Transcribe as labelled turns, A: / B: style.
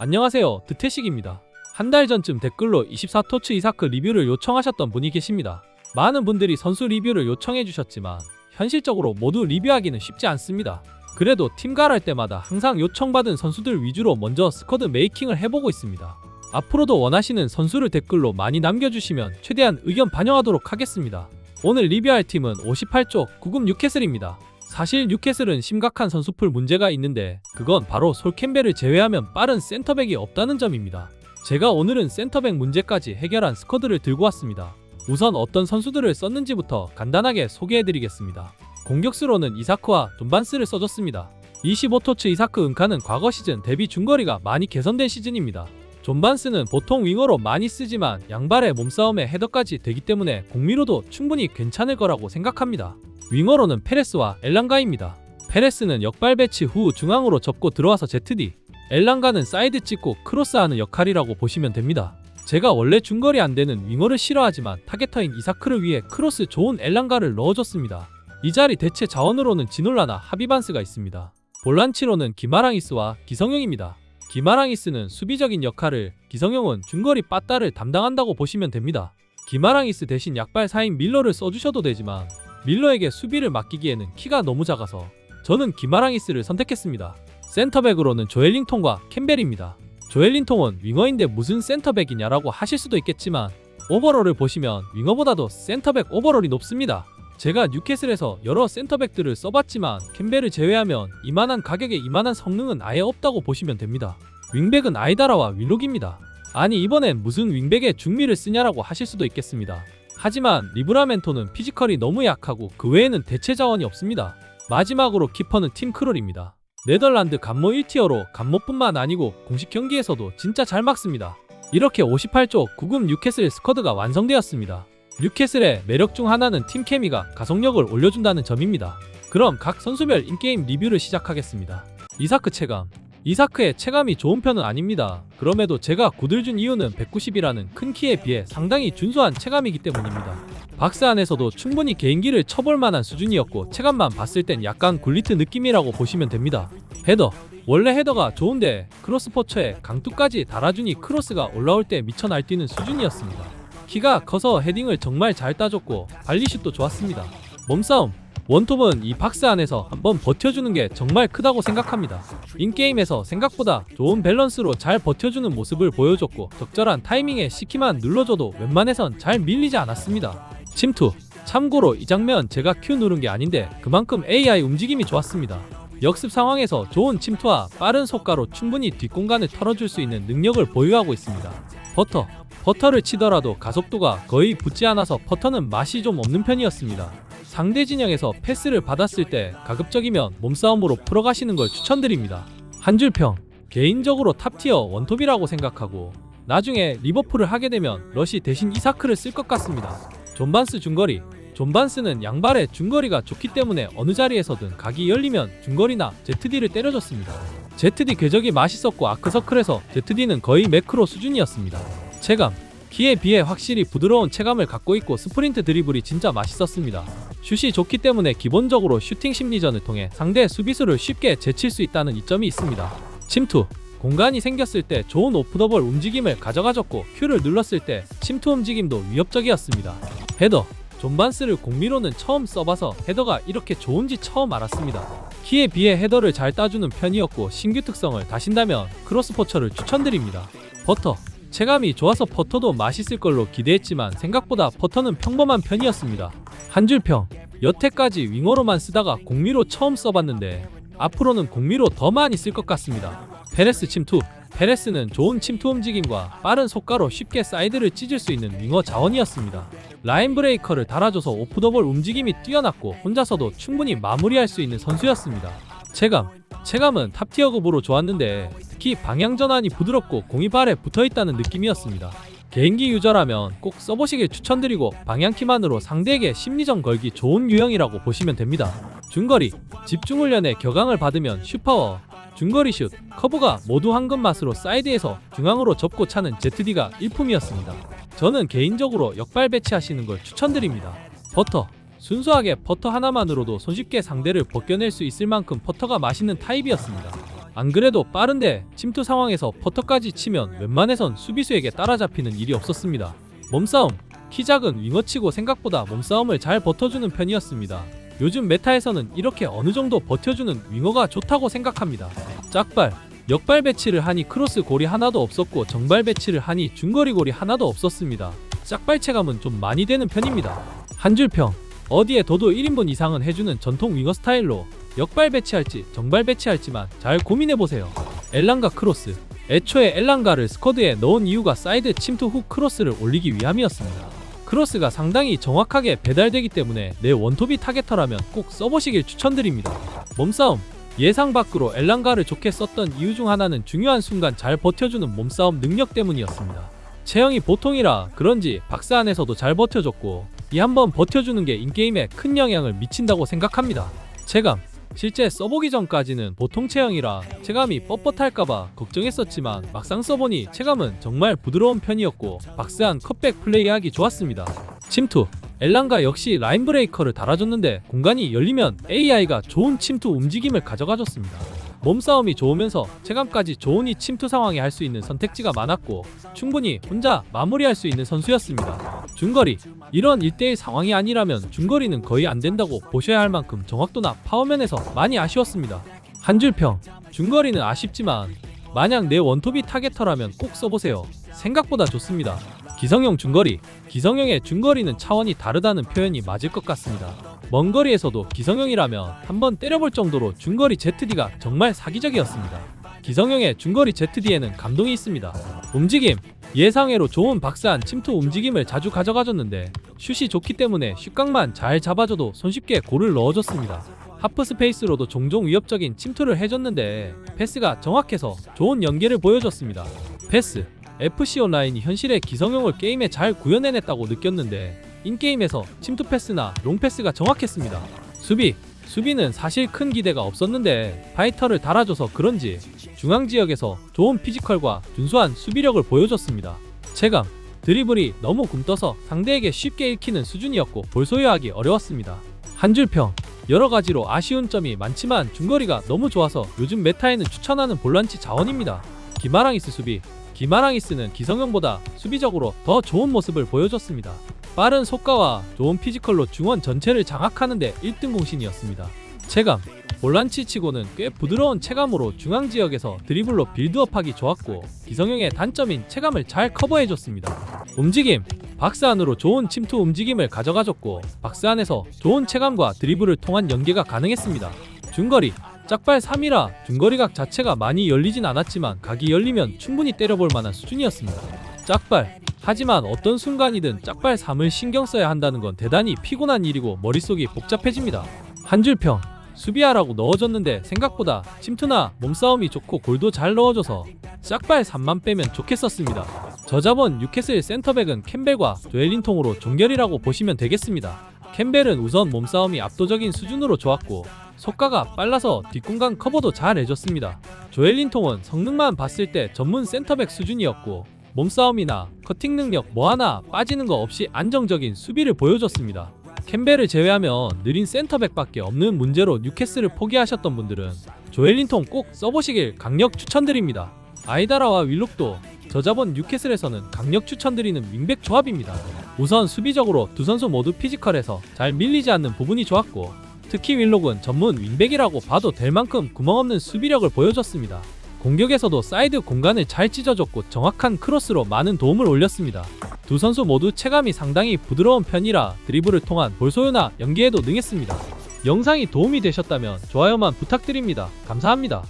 A: 안녕하세요. 드태식입니다. 한 달 전쯤 댓글로 24토츠 이사크 리뷰를 요청하셨던 분이 계십니다. 많은 분들이 선수 리뷰를 요청해 주셨지만 현실적으로 모두 리뷰하기는 쉽지 않습니다. 그래도 팀갈할 때마다 항상 요청받은 선수들 위주로 먼저 스쿼드 메이킹을 해보고 있습니다. 앞으로도 원하시는 선수를 댓글로 많이 남겨주시면 최대한 의견 반영하도록 하겠습니다. 오늘 리뷰할 팀은 58쪽 9급 뉴캐슬입니다. 사실 뉴캐슬은 심각한 선수풀 문제가 있는데 그건 바로 솔 캠벨을 제외하면 빠른 센터백이 없다는 점입니다. 제가 오늘은 센터백 문제까지 해결한 스쿼드를 들고 왔습니다. 우선 어떤 선수들을 썼는지부터 간단하게 소개해드리겠습니다. 공격수로는 이사크와 돈반스를 써줬습니다. 25토츠 이사크 은카는 과거 시즌 데뷔 중거리가 많이 개선된 시즌입니다. 존반스는 보통 윙어로 많이 쓰지만 양발의 몸싸움에 헤더까지 되기 때문에 공미로도 충분히 괜찮을 거라고 생각합니다. 윙어로는 페레스와 엘랑가입니다. 페레스는 역발 배치 후 중앙으로 접고 들어와서 ZD, 엘랑가는 사이드 찍고 크로스하는 역할이라고 보시면 됩니다. 제가 원래 중거리 안 되는 윙어를 싫어하지만 타겟터인 이사크를 위해 크로스 좋은 엘랑가를 넣어줬습니다. 이 자리 대체 자원으로는 지놀라나 하비반스가 있습니다. 볼란치로는 기마랑이스와 기성용입니다. 기마랑이스는 수비적인 역할을, 기성용은 중거리 빠따를 담당한다고 보시면 됩니다. 기마랑이스 대신 약발 사인 밀러를 써주셔도 되지만 밀러에게 수비를 맡기기에는 키가 너무 작아서 저는 기마랑이스를 선택했습니다. 센터백으로는 조엘링통과 캠벨입니다. 조엘링통은 윙어인데 무슨 센터백이냐라고 하실 수도 있겠지만 오버롤을 보시면 윙어보다도 센터백 오버롤이 높습니다. 제가 뉴캐슬에서 여러 센터백들을 써봤지만 캠벨을 제외하면 이만한 가격에 이만한 성능은 아예 없다고 보시면 됩니다. 윙백은 아이다라와 윌록입니다. 아니 이번엔 무슨 윙백에 중미를 쓰냐라고 하실 수도 있겠습니다. 하지만 리브라멘토는 피지컬이 너무 약하고 그 외에는 대체 자원이 없습니다. 마지막으로 키퍼는 팀 크롤입니다. 네덜란드 간모 1티어로 간모뿐만 아니고 공식 경기에서도 진짜 잘 막습니다. 이렇게 58조 9급 뉴캐슬 스쿼드가 완성되었습니다. 뉴캐슬의 매력 중 하나는 팀 케미가 가속력을 올려준다는 점입니다. 그럼 각 선수별 인게임 리뷰를 시작하겠습니다. 이사크 체감 이사크의 체감이 좋은 편은 아닙니다. 그럼에도 제가 9들 준 이유는 190이라는 큰 키에 비해 상당히 준수한 체감이기 때문입니다. 박스 안에서도 충분히 개인기를 쳐볼 만한 수준이었고 체감만 봤을 땐 약간 굴리트 느낌이라고 보시면 됩니다. 헤더 원래 헤더가 좋은데 크로스포처에 강투까지 달아주니 크로스가 올라올 때 미쳐 날뛰는 수준이었습니다. 키가 커서 헤딩을 정말 잘 따줬고 발리슛도 좋았습니다. 몸싸움 원톱은 이 박스 안에서 한번 버텨주는 게 정말 크다고 생각합니다. 인게임에서 생각보다 좋은 밸런스로 잘 버텨주는 모습을 보여줬고 적절한 타이밍에 시키만 눌러줘도 웬만해선 잘 밀리지 않았습니다. 침투 참고로 이 장면 제가 Q 누른 게 아닌데 그만큼 AI 움직임이 좋았습니다. 역습 상황에서 좋은 침투와 빠른 속가로 충분히 뒷공간을 털어줄 수 있는 능력을 보유하고 있습니다. 버터 버터를 치더라도 가속도가 거의 붙지 않아서 버터는 맛이 좀 없는 편이었습니다. 상대 진영에서 패스를 받았을 때 가급적이면 몸싸움으로 풀어가시는 걸 추천드립니다. 한 줄 평. 개인적으로 탑티어 원톱이라고 생각하고 나중에 리버풀을 하게 되면 러시 대신 이사크를 쓸 것 같습니다. 존반스 중거리. 존반스는 양발의 중거리가 좋기 때문에 어느 자리에서든 각이 열리면 중거리나 ZD를 때려줬습니다. ZD 궤적이 맛있었고 아크서클에서 ZD는 거의 매크로 수준이었습니다. 체감. 키에 비해 확실히 부드러운 체감을 갖고 있고 스프린트 드리블이 진짜 맛있었습니다. 슛이 좋기 때문에 기본적으로 슈팅 심리전을 통해 상대 수비수를 쉽게 제칠 수 있다는 이점이 있습니다. 침투 공간이 생겼을 때 좋은 오프더볼 움직임을 가져가졌고 Q를 눌렀을 때 침투 움직임도 위협적이었습니다. 헤더 존반스를 공미로는 처음 써봐서 헤더가 이렇게 좋은지 처음 알았습니다. 키에 비해 헤더를 잘 따주는 편이었고 신규 특성을 다신다면 크로스포처를 추천드립니다. 버터 체감이 좋아서 버터도 맛있을 걸로 기대했지만 생각보다 버터는 평범한 편이었습니다. 한 줄 평. 여태까지 윙어로만 쓰다가 공미로 처음 써봤는데 앞으로는 공미로 더 많이 쓸 것 같습니다. 페레스 침투. 페레스는 좋은 침투 움직임과 빠른 속가로 쉽게 사이드를 찢을 수 있는 윙어 자원이었습니다. 라인 브레이커를 달아줘서 오프더볼 움직임이 뛰어났고 혼자서도 충분히 마무리할 수 있는 선수였습니다. 체감. 체감은 탑티어 급으로 좋았는데 특히 방향 전환이 부드럽고 공이 발에 붙어 있다는 느낌이었습니다. 개인기 유저라면 꼭 써보시길 추천드리고 방향키만으로 상대에게 심리전 걸기 좋은 유형이라고 보시면 됩니다. 중거리, 집중훈련에 격앙을 받으면 슈퍼워, 중거리 슛, 커브가 모두 황금 맛으로 사이드에서 중앙으로 접고 차는 ZD가 일품이었습니다. 저는 개인적으로 역발 배치하시는 걸 추천드립니다. 버터, 순수하게 버터 하나만으로도 손쉽게 상대를 벗겨낼 수 있을 만큼 버터가 맛있는 타입이었습니다. 안 그래도 빠른데 침투 상황에서 퍼터까지 치면 웬만해선 수비수에게 따라잡히는 일이 없었습니다. 몸싸움 키 작은 윙어치고 생각보다 몸싸움을 잘 버텨주는 편이었습니다. 요즘 메타에서는 이렇게 어느 정도 버텨주는 윙어가 좋다고 생각합니다. 짝발 역발 배치를 하니 크로스 골이 하나도 없었고 정발 배치를 하니 중거리 골이 하나도 없었습니다. 짝발 체감은 좀 많이 되는 편입니다. 한 줄 평 어디에 둬도 1인분 이상은 해주는 전통 윙어 스타일로 역발 배치할지 정발 배치할지만 잘 고민해보세요. 엘랑가 크로스 애초에 엘랑가를 스쿼드에 넣은 이유가 사이드 침투 후 크로스를 올리기 위함이었습니다. 크로스가 상당히 정확하게 배달되기 때문에 내 원톱이 타겟터라면 꼭 써보시길 추천드립니다. 몸싸움 예상 밖으로 엘랑가를 좋게 썼던 이유 중 하나는 중요한 순간 잘 버텨주는 몸싸움 능력 때문이었습니다. 체형이 보통이라 그런지 박스 안에서도 잘 버텨줬고 이 한번 버텨주는 게 인게임에 큰 영향을 미친다고 생각합니다. 체감 실제 써보기 전까지는 보통 체형이라 체감이 뻣뻣할까봐 걱정했었지만 막상 써보니 체감은 정말 부드러운 편이었고 박스안 컷백 플레이하기 좋았습니다. 침투 엘란가 역시 라인 브레이커를 달아줬는데 공간이 열리면 AI가 좋은 침투 움직임을 가져가줬습니다. 몸싸움이 좋으면서 체감까지 이 침투 상황에 할 수 있는 선택지가 많았고 충분히 혼자 마무리할 수 있는 선수였습니다. 중거리 이런 1대1 상황이 아니라면 중거리는 거의 안 된다고 보셔야 할 만큼 정확도나 파워면에서 많이 아쉬웠습니다. 한 줄평 중거리는 아쉽지만 만약 내 원톱이 타겟터라면 꼭 써보세요. 생각보다 좋습니다. 기성용 중거리 기성용의 중거리는 차원이 다르다는 표현이 맞을 것 같습니다. 먼 거리에서도 기성용이라면 한번 때려볼 정도로 중거리 ZD가 정말 사기적이었습니다. 기성용의 중거리 ZD에는 감동이 있습니다. 움직임 예상외로 좋은 박스한 침투 움직임을 자주 가져가줬는데 슛이 좋기 때문에 슛각만 잘 잡아줘도 손쉽게 골을 넣어줬습니다. 하프 스페이스로도 종종 위협적인 침투를 해줬는데 패스가 정확해서 좋은 연계를 보여줬습니다. 패스 FC 온라인이 현실의 기성용을 게임에 잘 구현해냈다고 느꼈는데 인게임에서 침투 패스나 롱 패스가 정확했습니다. 수비 수비는 사실 큰 기대가 없었는데 파이터를 달아줘서 그런지 중앙 지역에서 좋은 피지컬과 준수한 수비력을 보여줬습니다. 체감 드리블이 너무 굼떠서 상대에게 쉽게 읽히는 수준이었고 볼 소유하기 어려웠습니다. 한 줄 평 여러 가지로 아쉬운 점이 많지만 중거리가 너무 좋아서 요즘 메타에는 추천하는 볼란치 자원입니다. 기마랑 이스 수비 기마랑이스는 기성용보다 수비적으로 더 좋은 모습을 보여줬습니다. 빠른 속가와 좋은 피지컬로 중원 전체를 장악하는데 1등 공신이었습니다. 체감 볼란치 치고는 꽤 부드러운 체감으로 중앙 지역에서 드리블로 빌드업하기 좋았고 기성용의 단점인 체감을 잘 커버해줬습니다. 움직임 박스 안으로 좋은 침투 움직임을 가져가줬고 박스 안에서 좋은 체감과 드리블을 통한 연계가 가능했습니다. 중거리 짝발 3이라 중거리각 자체가 많이 열리진 않았지만 각이 열리면 충분히 때려볼 만한 수준이었습니다. 짝발 하지만 어떤 순간이든 짝발 3을 신경 써야 한다는 건 대단히 피곤한 일이고 머릿속이 복잡해집니다. 한 줄평 수비하라고 넣어줬는데 생각보다 침투나 몸싸움이 좋고 골도 잘 넣어줘서 짝발 3만 빼면 좋겠었습니다. 저자본 뉴캐슬 센터백은 캠벨과 조엘린통으로 종결이라고 보시면 되겠습니다. 캠벨은 우선 몸싸움이 압도적인 수준으로 좋았고 속가가 빨라서 뒷공간 커버도 잘 해줬습니다. 조엘린통은 성능만 봤을 때 전문 센터백 수준이었고 몸싸움이나 커팅 능력 뭐 하나 빠지는 거 없이 안정적인 수비를 보여줬습니다. 캠벨을 제외하면 느린 센터백밖에 없는 문제로 뉴캐슬을 포기하셨던 분들은 조엘린통 꼭 써보시길 강력 추천드립니다. 아이다라와 윌록도 저자본 뉴캐슬에서는 강력 추천드리는 윙백 조합입니다. 우선 수비적으로 두 선수 모두 피지컬에서 잘 밀리지 않는 부분이 좋았고 특히 윌록은 전문 윙백이라고 봐도 될 만큼 구멍없는 수비력을 보여줬습니다. 공격에서도 사이드 공간을 잘 찢어줬고 정확한 크로스로 많은 도움을 올렸습니다. 두 선수 모두 체감이 상당히 부드러운 편이라 드리블을 통한 볼 소유나 연계에도 능했습니다. 영상이 도움이 되셨다면 좋아요만 부탁드립니다. 감사합니다.